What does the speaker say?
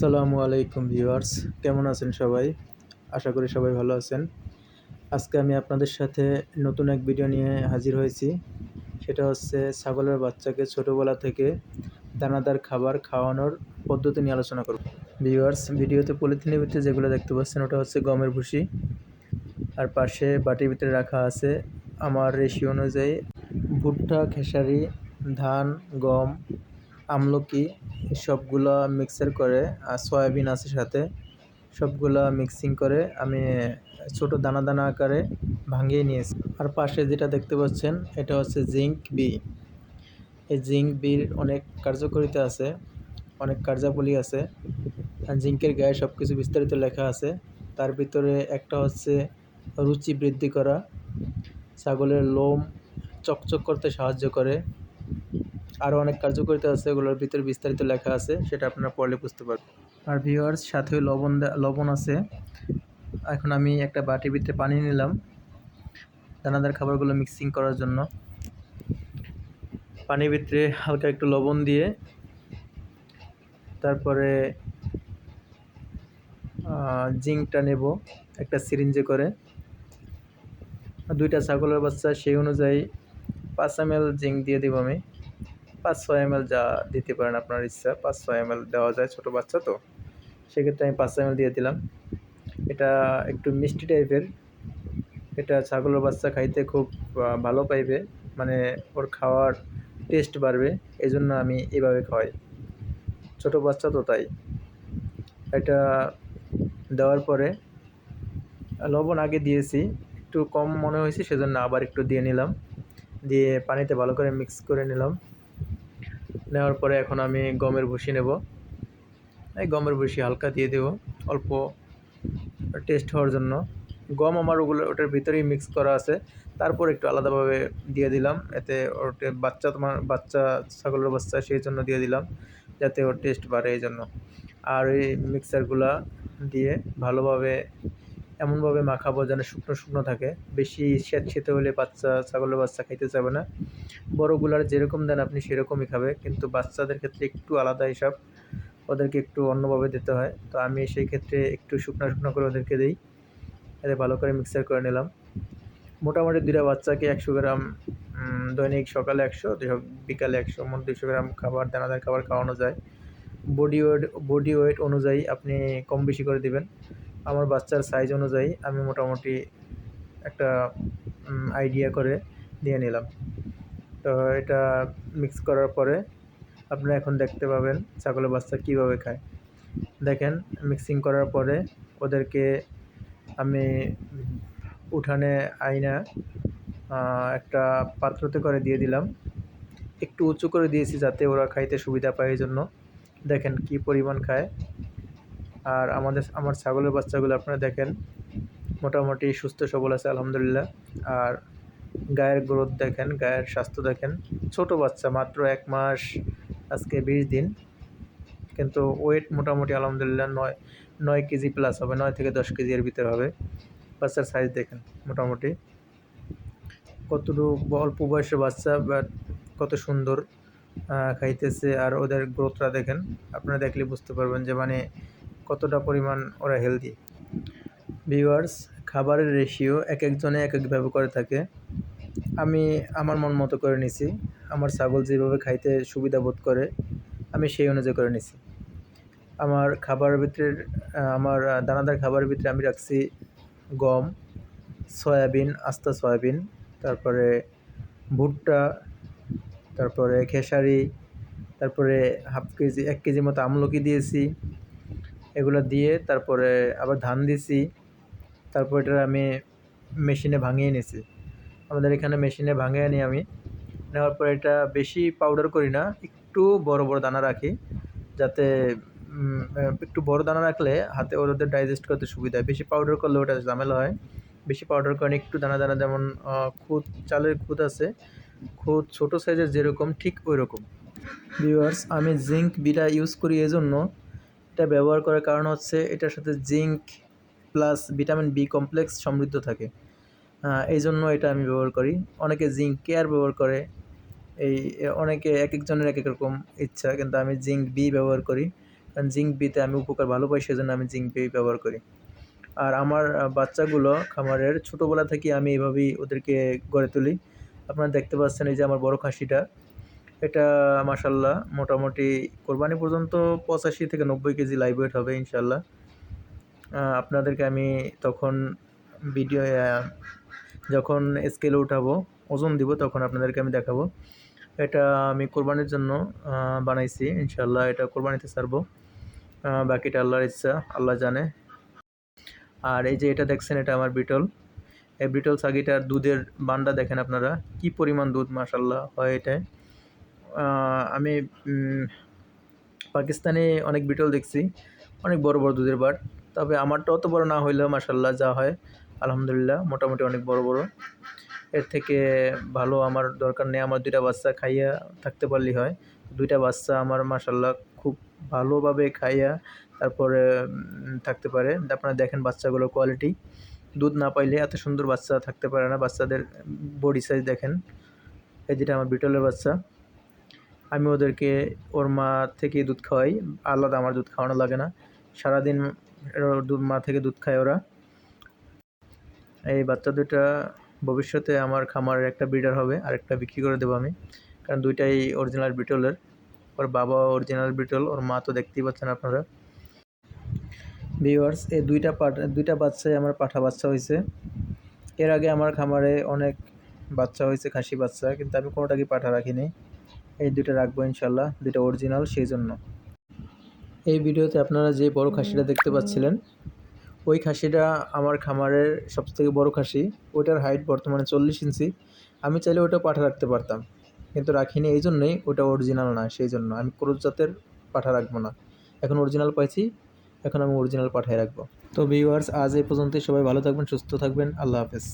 আসসালামু আলাইকুম ভিউয়ার্স, কেমন আছেন সবাই? আশা করি সবাই ভালো আছেন। আজকে আমি আপনাদের সাথে নতুন এক ভিডিও নিয়ে হাজির হয়েছি। সেটা হচ্ছে ছাগলের বাচ্চাকে ছোটোবেলা থেকে দানাদার খাবার খাওয়ানোর পদ্ধতি নিয়ে আলোচনা করব। ভিউয়ার্স, ভিডিওতে পলিথিনের ভিতরে যেগুলো দেখতে পাচ্ছেন, ওটা হচ্ছে গমের ভুসি। আর পাশে বাটির ভিতরে রাখা আছে আমার রেশিও অনুযায়ী ভুট্টা, খেসারি, ধান, গম আমলকি সবগুলো মিক্সার করে, আর সয়াবিন আছে সাথে, সবগুলা মিক্সিং করে আমি ছোট দানা দানা আকারে ভাঙিয়ে নিয়েছি। আর পাশে যেটা দেখতে পাচ্ছেন, এটা হচ্ছে জিঙ্ক বি এই জিঙ্ক বির অনেক কার্যকারিতা আছে, অনেক কার্যাবলী আছে। জিঙ্কের গায়ে সব কিছু বিস্তারিত লেখা আছে। তার ভিতরে একটা হচ্ছে রুচি বৃদ্ধি করা, ছাগলের লোম চকচক করতে সাহায্য করে আরও অনেক কার্যকারিতা আছে, এগুলোর ভিতরে বিস্তারিত লেখা আছে, সেটা আপনারা পড়লে বুঝতে পারবেন। আর ভিওয়ার্স সাথে লবণ লবণ আছে। এখন আমি একটা বাটির ভিতরে পানি নিলাম। দানাদার খাবারগুলো মিক্সিং করার জন্য। পানির ভিতরে হালকা একটু লবণ দিয়ে, তারপরে জিঙ্কটা নেব একটা সিরিঞ্জে করে। দুইটা ছাগলের বাচ্চা, সেই অনুযায়ী পাঁচ এম জিঙ্ক দিয়ে দেবো আমি। পাঁচ, ছয় এম যা দিতে পারেন আপনার ইচ্ছা, পাঁচ, ছয় এম দেওয়া যায় ছোটো বাচ্চা তো। সেক্ষেত্রে আমি পাঁচ এম দিয়ে দিলাম। এটা একটু মিষ্টি টাইপের এটা ছাগলের বাচ্চা খাইতে খুব ভালো পাইবে। মানে ওর খাওয়ার টেস্ট বাড়বে। এই জন্য আমি এভাবে খাওয়াই। ছোটো বাচ্চা তো তাই। এটা দেওয়ার পরে লবণ আগে দিয়েছি। একটু কম মনে হয়েছে, সেজন্য আবার একটু দিয়ে নিলাম। দিয়ে পানিতে ভালো করে মিক্স করে নিলাম। নেওয়ার পরে এখন আমি গমের ভুসি নেব। এই গমের ভুসি হালকা দিয়ে দেব অল্প টেস্ট হওয়ার জন্য। গম আমার ওগুলো ওটার ভিতরেই মিক্স করা আছে। তারপর একটু আলাদাভাবে দিয়ে দিলাম। এতে ওটা বাচ্চা তোমার বাচ্চা, ছাগলের বাচ্চা, সেই জন্য দিয়ে দিলাম। যাতে ওর টেস্ট বাড়ে এই জন্য। আর এই মিক্সারগুলা দিয়ে ভালোভাবে এমনভাবে মাখাবো যেন শুকনো শুকনো থাকে। বেশি স্যাঁত খেতে হলে বাচ্চা, ছাগলের বাচ্চা খাইতে যাবে না। বড়গুলার যেরকম দেন আপনি সেরকমই খাবে, কিন্তু বাচ্চাদের ক্ষেত্রে একটু আলাদা হিসাব। ওদেরকে একটু অন্যভাবে দিতে হয়। তো আমি সেই ক্ষেত্রে একটু শুকনো শুকনো করে ওদেরকে দিই। এতে ভালো করে মিক্সার করে নিলাম। মোটামুটি দুটা বাচ্চাকে একশো গ্রাম দৈনিক সকালে একশো বিকালে একশো, মোট দুশো গ্রাম খাবার, দানাদার খাবার খাওয়ানো যায়। বডি ওয়েট বডি ওয়েট অনুযায়ী আপনি কম বেশি করে দিবেন। আমার বাচ্চার সাইজ অনুযায়ী আমি মোটামুটি একটা আইডিয়া করে দিয়ে নিলাম। তো এটা মিক্স করার পরে আপনারা এখন দেখতে পাবেন ছাগলের বাচ্চা কীভাবে খায়। দেখেন মিক্সিং করার পরে ওদেরকে আমি উঠানে আইনা একটা পাত্রতে করে দিয়ে দিলাম। একটু উঁচু করে দিয়েছি যাতে ওরা খাইতে সুবিধা পায় এই জন্য দেখেন কি পরিমাণ খায়। আর আমাদের, আমার ছাগলের বাচ্চাগুলো আপনারা দেখেন, মোটামুটি সুস্থ সবল আছে, আলহামদুলিল্লাহ। আর গায়ের গ্রোথ দেখেন, গায়ের স্বাস্থ্য দেখেন। ছোট বাচ্চা, মাত্র এক মাস, আজকে বিশ দিন। কিন্তু ওয়েট মোটামুটি আলহামদুলিল্লাহ নয় নয় কেজি প্লাস হবে, নয় থেকে দশ কেজি এর ভিতরে হবে। বাচ্চার সাইজ দেখেন, মোটামুটি। কতটুকু অল্প বয়সের বাচ্চা বাট কত সুন্দর খাইতেছে। আর ওদের গ্রোথটা দেখেন, আপনারা দেখলে বুঝতে পারবেন যে মানে কতটা পরিমাণ ওরা হেলদি ভিউয়ার্স খাবারের রেশিও এক একজনে এক একভাবে করে থাকে। আমি আমার মন মতো করে নিছি। আমার ছাগল যেভাবে খাইতে সুবিধা বোধ করে, আমি সেই অনুযায়ী করে নিছি। আমার খাবারের ভিতরে আমার দানাদার খাবারের ভিতরে আমি রাখছি গম, সয়াবিন, আস্তা সয়াবিন, তারপরে ভুট্টা, তারপরে খেসারি, তারপরে হাফ কেজি, এক কেজি মতো আমলকি দিয়েছি। এগুলো দিয়ে তারপরে আবার ধান দিয়েছি তারপর এটা আমি মেশিনে ভাঙিয়ে নিয়েছি আমাদের এখানে মেশিনে ভাঙিয়ে নিই আমি নেওয়ার পর এটা বেশি পাউডার করি না, একটু বড় বড় দানা রাখি যাতে একটু বড় দানা রাখলে হাতে ওদের ডাইজেস্ট করতে সুবিধা হয়। বেশি পাউডার করলে ওটা ঝামেলা হয়। বেশি পাউডার করেন একটু দানা দানা যেমন খুদ চালের খুদ আছে খুদ ছোটো সাইজের যেরকম ঠিক ওই রকম ভিউয়ার্স আমি জিঙ্ক বিটা ইউজ করি এজন্য এটা ব্যবহার করার কারণ হচ্ছে এটার সাথে zinc plus vitamin B complex সমৃদ্ধ থাকে। এই জন্য এটা আমি ব্যবহার করি। অনেকে জিঙ্ক কেয়ার ব্যবহার করে। এই অনেকে এক একজনের এক এক রকম ইচ্ছা, কিন্তু আমি জিঙ্ক বি ব্যবহার করি। কারণ জিঙ্ক বিতে আমি উপকার ভালো পাই সেজন্য আমি জিঙ্ক বি ব্যবহার করি। আর আমার বাচ্চাগুলো খামারের ছোটোবেলা থেকে আমি এভাবেই ওদেরকে গড়ে তুলি। আপনারা দেখতে পাচ্ছেন এই যে আমার বড় খাসিটা। এটা মাসাল্লাহ মোটামুটি কোরবানি পর্যন্ত পঁচাশি থেকে নব্বই কেজি লাইভ ওয়েট হবে ইনশাল্লাহ আপনাদেরকে আমি তখন ভিডিও যখন স্কেলে উঠাবো, ওজন দিব, তখন আপনাদেরকে আমি দেখাবো। এটা আমি কোরবানির জন্য বানাইছি ইনশাল্লাহ এটা কোরবানিতে ছাড়বো। বাকিটা আল্লাহর ইচ্ছা, আল্লাহ জানে। আর এই যে এটা দেখছেন, এটা আমার বিটল। এই বিটল সাগিটার দুধের বান্ডা দেখেন আপনারা, কি পরিমাণ দুধ মাসাল্লাহ হয় এটায়। আমি পাকিস্তানে অনেক বিটল দেখছি, অনেক বড় বড় দুধের বাট। তবে আমারটা অত বড় না হইলেও মাসাল্লাহ যা হয়, আলহামদুলিল্লাহ, মোটামুটি অনেক বড় বড়। এর থেকে ভালো আমার দরকার নেই আমার দুইটা বাচ্চা খাইয়া থাকতে পারলেই হয়। দুইটা বাচ্চা আমার মাসাল্লাহ খুব ভালোভাবে খাইয়া তারপরে থাকতে পারে। আপনারা দেখেন বাচ্চাগুলোর কোয়ালিটি। দুধ না পাইলে এত সুন্দর বাচ্চা থাকতে পারে না। বাচ্চাদের বডি সাইজ দেখেন। এই যেটা আমার বিটলের বাচ্চা। আমি ওদেরকে ওর মা থেকে দুধ খাওয়াই। আলাদা আমার দুধ খাওয়ানো লাগে না। সারাদিন দুধ মা থেকে দুধ খায় ওরা। এই বাচ্চা দুটা ভবিষ্যতে আমার খামারের একটা ব্রিডার হবে আর একটা বিক্রি করে দেবো আমি। কারণ দুইটাই অরিজিনাল বিটলের ওর বাবা অরিজিনাল বিটল ওর মা তো দেখতেই পাচ্ছেন আপনারা। ভিউয়ার্স এই দুইটা পাট দুইটা বাচ্চাই আমার পাঠা বাচ্চা হয়েছে। এর আগে আমার খামারে অনেক বাচ্চা হয়েছে, খাসি বাচ্চা, কিন্তু আমি কোনোটাকে পাঠা রাখিনি। এই দুটো রাখব ইনশাল্লাহ দুটো অরিজিনাল সেই জন্য। এই ভিডিওতে আপনারা যে বড় খাসিটা দেখতে পাচ্ছিলেন, ওই খাসিটা আমার খামারের সবথেকে বড় খাসি। ওটার হাইট বর্তমানে চল্লিশ ইঞ্চি। আমি চাইলে ওটা পাঠা রাখতে পারতাম, কিন্তু রাখিনি এই জন্যই ওটা অরিজিনাল না, সেই জন্য। আমি ক্রোজ জাতের পাঠা রাখব না। এখন অরিজিনাল পাইছি, এখন আমি অরিজিনাল পাঠায় রাখব। তো ভিউয়ার্স আজ এই পর্যন্তই। সবাই ভালো থাকবেন, সুস্থ থাকবেন। আল্লাহ হাফেজ।